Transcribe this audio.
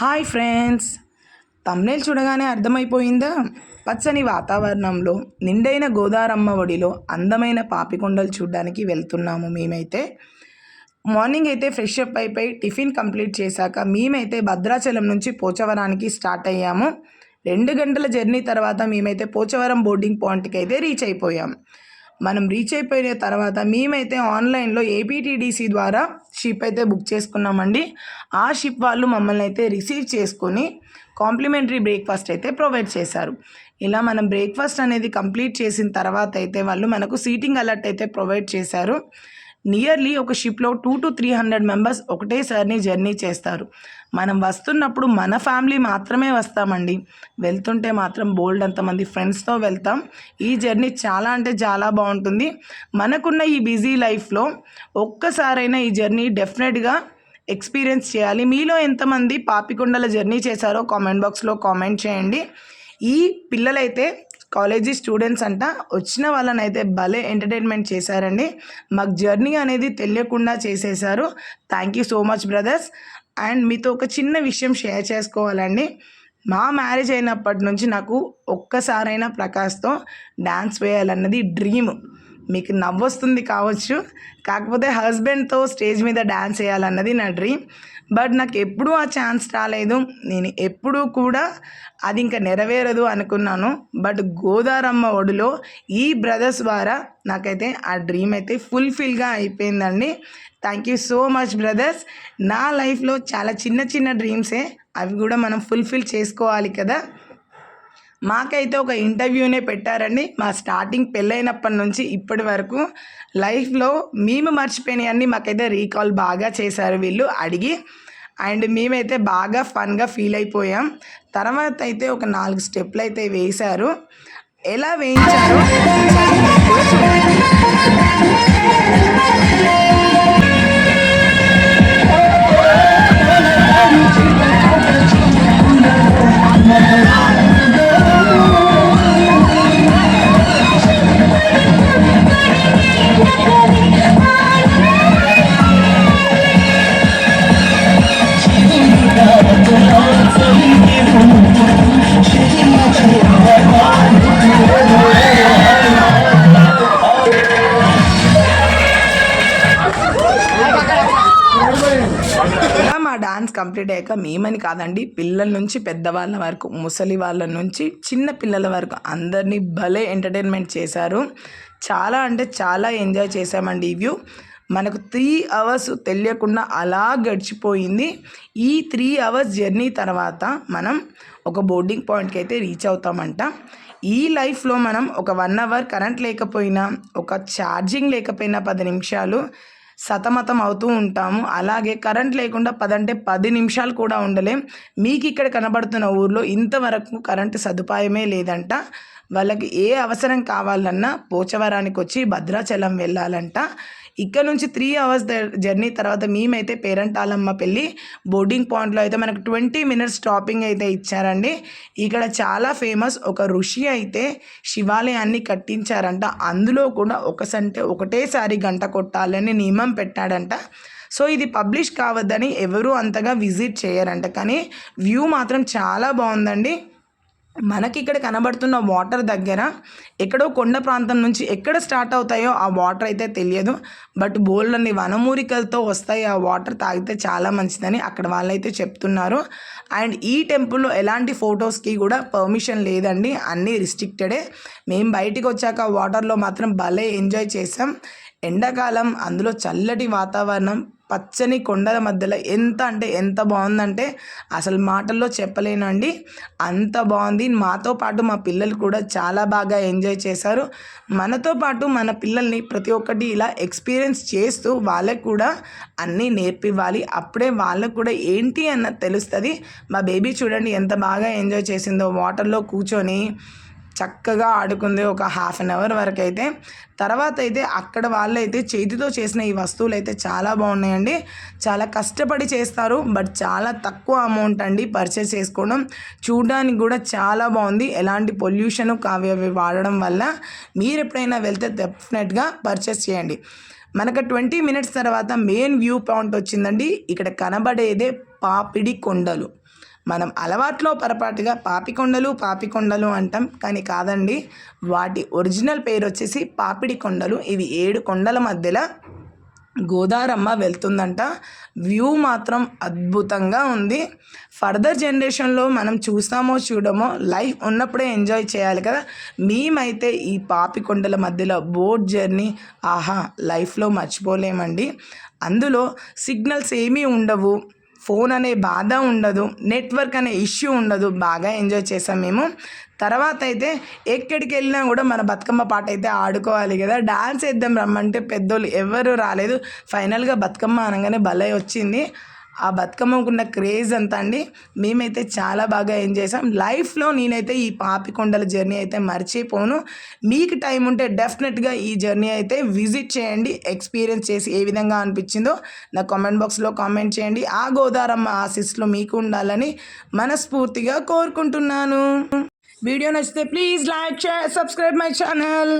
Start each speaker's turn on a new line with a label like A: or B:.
A: Hi friends. Thumbnail చూడగానే అర్థమైపోయిందా? పచ్చని వాతావరణంలో నిండైన గోదారమ్మ ఒడిలో అందమైన పాపికొండలు చూడడానికి వెళ్తున్నాము మేమైతే. మార్నింగ్ అయితే ఫ్రెష్ అప్ అయిపోయి టిఫిన్ కంప్లీట్ చేశాక మేమైతే భద్రాచలం నుంచి పోచవరానికి స్టార్ట్ అయ్యాము. రెండు గంటల జర్నీ తర్వాత మేమైతే పోచవరం బోర్డింగ్ పాయింట్కి అయితే రీచ్ అయిపోయాం. మనం రీచ్ అయిపోయిన తర్వాత మేమైతే ఆన్లైన్లో ఏపీటీడీసీ ద్వారా షిప్ అయితే బుక్ చేసుకున్నామండి. ఆ షిప్ వాళ్ళు మమ్మల్ని అయితే రిసీవ్ చేసుకొని కాంప్లిమెంటరీ బ్రేక్ఫాస్ట్ అయితే ప్రొవైడ్ చేశారు. ఇలా మనం బ్రేక్ఫాస్ట్ అనేది కంప్లీట్ చేసిన తర్వాత అయితే వాళ్ళు మనకు సీటింగ్ అలర్ట్ అయితే ప్రొవైడ్ చేశారు. నియర్లీ ఒక షిప్లో two to three hundred members ఒకటేసారి జర్నీ చేస్తారు. మనం వస్తున్నప్పుడు మన ఫ్యామిలీ మాత్రమే వస్తామండి. వెళ్తుంటే మాత్రం బోల్డ్ అంతమంది ఫ్రెండ్స్తో వెళ్తాం. ఈ జర్నీ చాలా అంటే చాలా బాగుంటుంది. మనకున్న ఈ బిజీ లైఫ్లో ఒక్కసారైనా ఈ జర్నీ డెఫినెట్గా ఎక్స్పీరియన్స్ చేయాలి. మీలో ఎంతమంది పాపికొండల జర్నీ చేశారో కామెంట్ బాక్స్లో కామెంట్ చేయండి. ఈ పిల్లలైతే కాలేజీ స్టూడెంట్స్ అంట వచ్చిన వాళ్ళని అయితే భలే ఎంటర్టైన్మెంట్ చేశారండి. మాకు జర్నీ అనేది తెలియకుండా చేసేసారు thank you so much brothers and మీతో ఒక చిన్న విషయం షేర్ చేసుకోవాలండి. మా మ్యారేజ్ అయినప్పటి నుంచి నాకు ఒక్కసారైనా ప్రకాష్తో డ్యాన్స్ వేయాలన్నది డ్రీమ్ మీకు నవ్వొస్తుంది కావచ్చు. కాకపోతే హస్బెండ్తో స్టేజ్ మీద డ్యాన్స్ వేయాలన్నది నా డ్రీమ్ బట్ నాకు ఎప్పుడూ ఆ ఛాన్స్ రాలేదు. నేను ఎప్పుడూ కూడా అది ఇంకా నెరవేరదు అనుకున్నాను. బట్ గోదారమ్మ ఒడిలో ఈ బ్రదర్స్ ద్వారా నాకైతే ఆ డ్రీమ్ అయితే ఫుల్ఫిల్గా అయిపోయిందండి. Thank you so much brothers నా లైఫ్లో చాలా చిన్న చిన్న డ్రీమ్సే అవి కూడా మనం ఫుల్ఫిల్ చేసుకోవాలి కదా. మాకైతే ఒక ఇంటర్వ్యూనే పెట్టారండి. మా స్టార్టింగ్ పెళ్ళైనప్పటి నుంచి ఇప్పటి వరకు లైఫ్లో మేము మర్చిపోయినవన్నీ మాకైతే రీకాల్ బాగా చేశారు వీళ్ళు అడిగి. అండ్ మేమైతే బాగా ఫన్గా ఫీల్ అయిపోయాం. తర్వాత అయితే ఒక నాలుగు స్టెప్లు అయితే వేశారు. ఎలా వేయించారు ఇలా కంప్లీట్ అయ్యాక మేమని కాదండి పిల్లల నుంచి పెద్దవాళ్ళ వరకు ముసలి వాళ్ళ నుంచి చిన్న పిల్లల వరకు అందరినీ భలే ఎంటర్టైన్మెంట్ చేశారు. చాలా అంటే చాలా ఎంజాయ్ చేశామండి ఈ వ్యూ మనకు త్రీ అవర్స్ తెలియకుండా అలా గడిచిపోయింది. ఈ త్రీ అవర్స్ జర్నీ తర్వాత మనం ఒక బోర్డింగ్ పాయింట్కి అయితే రీచ్ అవుతామంట. ఈ లైఫ్లో మనం ఒక వన్ అవర్ కరెంట్ లేకపోయినా ఒక ఛార్జింగ్ లేకపోయినా పది నిమిషాలు సతమతం అవుతూ ఉంటాము. అలాగే కరెంట్ లేకుండా పదంటే పది నిమిషాలు కూడా ఉండలేం. మీకు ఇక్కడ కనబడుతున్న ఊర్లో ఇంతవరకు కరెంటు సదుపాయమే లేదంట. వాళ్ళకి ఏ అవసరం కావాలన్నా పోచవరానికి వచ్చి భద్రాచలం వెళ్ళాలంట. ఇక్కడ నుంచి త్రీ అవర్స్ జర్నీ తర్వాత మేమైతే పేరంటాలమ్మ పెళ్ళి బోర్డింగ్ పాయింట్లో అయితే మనకు ట్వంటీ మినిట్స్ స్టాపింగ్ అయితే ఇచ్చారండి. ఇక్కడ చాలా ఫేమస్ ఒక ఋషి అయితే శివాలయాన్ని కట్టించారంట. అందులో కూడా ఒకసంటే ఒకటేసారి గంట కొట్టాలని నియమం పెట్టాడంట. సో ఇది పబ్లిష్ కావద్దని ఎవరూ అంతగా విజిట్ చేయరంట. కానీ వ్యూ మాత్రం చాలా బాగుందండి. మనకి ఇక్కడ కనబడుతున్న వాటర్ దగ్గర ఎక్కడో కొండ ప్రాంతం నుంచి ఎక్కడ స్టార్ట్ అవుతాయో ఆ వాటర్ అయితే తెలియదు. బట్ బోల్డ్ని వనమూరికలతో వస్తాయి ఆ వాటర్ తాగితే చాలా మంచిదని అక్కడ వాళ్ళైతే చెప్తున్నారు. అండ్ ఈ టెంపుల్లో ఎలాంటి ఫొటోస్కి కూడా పర్మిషన్ లేదండి. అన్నీ రిస్ట్రిక్టెడే. మేము బయటికి వచ్చాక వాటర్లో మాత్రం భలే ఎంజాయ్ చేసాం ఎండాకాలం అందులో చల్లటి వాతావరణం పచ్చని కొండల మధ్యలో ఎంత అంటే ఎంత బాగుందంటే అసలు మాటల్లో చెప్పలేనండి. అంత బాగుంది. మాతో పాటు మా పిల్లలు కూడా చాలా బాగా ఎంజాయ్ చేశారు. మనతో పాటు మన పిల్లల్ని ప్రతి ఒక్కటి ఇలా ఎక్స్పీరియన్స్ చేస్తూ వాళ్ళకు కూడా అన్నీ నేర్పివ్వాలి. అప్పుడే వాళ్ళకు కూడా ఏంటి అన్నది తెలుస్తుంది. మా బేబీ చూడండి ఎంత బాగా ఎంజాయ్ చేసిందో. వాటర్లో కూర్చొని చక్కగా ఆడుకుంది ఒక హాఫ్ అన్ అవర్ వరకు అయితే తర్వాత అయితే అక్కడ వాళ్ళు అయితే చేతితో చేసిన ఈ వస్తువులు అయితే చాలా బాగున్నాయండి. చాలా కష్టపడి చేస్తారు బట్ చాలా తక్కువ అమౌంట్ అండి పర్చేస్ చేసుకోవడం. చూడడానికి కూడా చాలా బాగుంది. ఎలాంటి పొల్యూషన్ కావి అవి వాడడం వల్ల మీరు ఎప్పుడైనా వెళ్తే డెఫినెట్గా పర్చేస్ చేయండి. మనకు ట్వంటీ మినిట్స్ తర్వాత మెయిన్ వ్యూ పాయింట్ వచ్చిందండి. ఇక్కడ కనబడేదే పాపిడి కొండలు. మనం అలవాట్లో పొరపాటుగా పాపికొండలు పాపికొండలు అంటాం. కానీ కాదండి వాటి ఒరిజినల్ పేరు వచ్చేసి పాపిడి కొండలు. ఇవి ఏడు కొండల మధ్యలో గోదారమ్మ వెళ్తుందంట. వ్యూ మాత్రం అద్భుతంగా ఉంది. ఫర్దర్ జనరేషన్లో మనం చూస్తామో చూడమో లైఫ్ ఉన్నప్పుడే ఎంజాయ్ చేయాలి కదా. మేమైతే ఈ పాపికొండల మధ్యలో బోట్ జర్నీ ఆహా లైఫ్లో మర్చిపోలేమండి. అందులో సిగ్నల్స్ ఏమీ ఉండవు. ఫోన్ అనే బాధ ఉండదు నెట్వర్క్ అనే ఇష్యూ ఉండదు బాగా ఎంజాయ్ చేసాం మేము. తర్వాత అయితే ఎక్కడికి వెళ్ళినా కూడా మన బతుకమ్మ పాట అయితే ఆడుకోవాలి కదా. డాన్స్ వేద్దాం రమ్మంటే పెద్దోళ్ళు ఎవరు రాలేదు. ఫైనల్గా బతుకమ్మ అనగానే భలే వచ్చింది. ఆ బతుకమ్మకున్న క్రేజ్ అంతా అండి. మేమైతే చాలా బాగా ఎంజాయ్ చేసాం లైఫ్లో నేనైతే ఈ పాపికొండల జర్నీ అయితే మర్చిపోను. మీకు టైం ఉంటే డెఫినెట్గా ఈ జర్నీ అయితే విజిట్ చేయండి. ఎక్స్పీరియన్స్ చేసి ఏ విధంగా అనిపించిందో నా కామెంట్ బాక్స్లో కామెంట్ చేయండి. ఆ గోదారమ్మ ఆశీస్సులు మీకు ఉండాలని మనస్ఫూర్తిగా కోరుకుంటున్నాను. వీడియో నచ్చితే please like share subscribe my channel.